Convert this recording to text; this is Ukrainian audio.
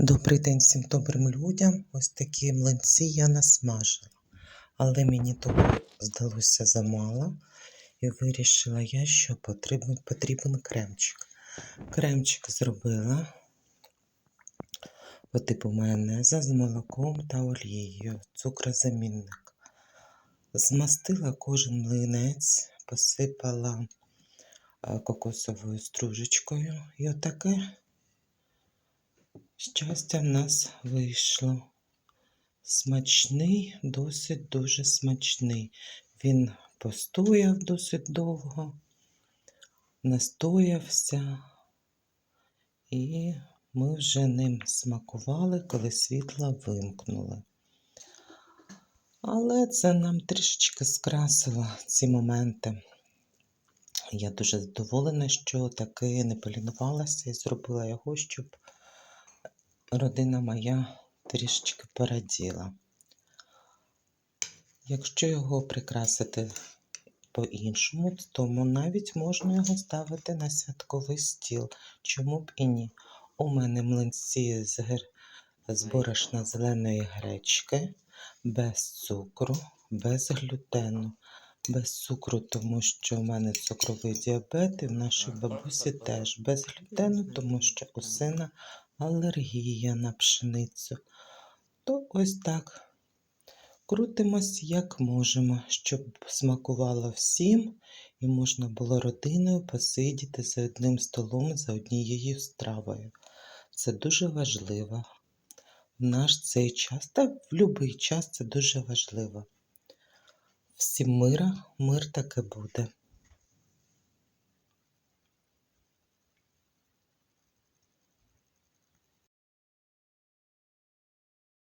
Добрий день всім добрим людям. Ось такі млинці я насмажила. Але мені того здалося замало. І вирішила я, що потрібен, потрібен кремчик. Кремчик зробила по типу майонеза з молоком та олією, цукрозамінник. Змастила кожен млинець, посипала е, кокосовою стружечкою. І отаке щастя в нас вийшло. Смачний, досить дуже смачний. Він постояв досить довго, настоявся, і ми вже ним смакували, коли світло вимкнули. Але це нам трішечки скрасило ці моменти. Я дуже задоволена, що таки не полінувалася і зробила його, щоб родина моя трішечки пораділа. Якщо його прикрасити по-іншому, тому навіть можна його ставити на святковий стіл. Чому б і ні? У мене млинці з, гер... борошна зеленої гречки, без цукру, без глютену. Без цукру, тому що в мене цукровий діабет, і в нашій бабусі теж без глютену, тому що у сина алергія на пшеницю. То ось так. Крутимось як можемо, щоб смакувало всім і можна було родиною посидіти за одним столом, за однією стравою. Це дуже важливо. В наш цей час, та в будь-який час це дуже важливо. Всім мира, мир таки буде.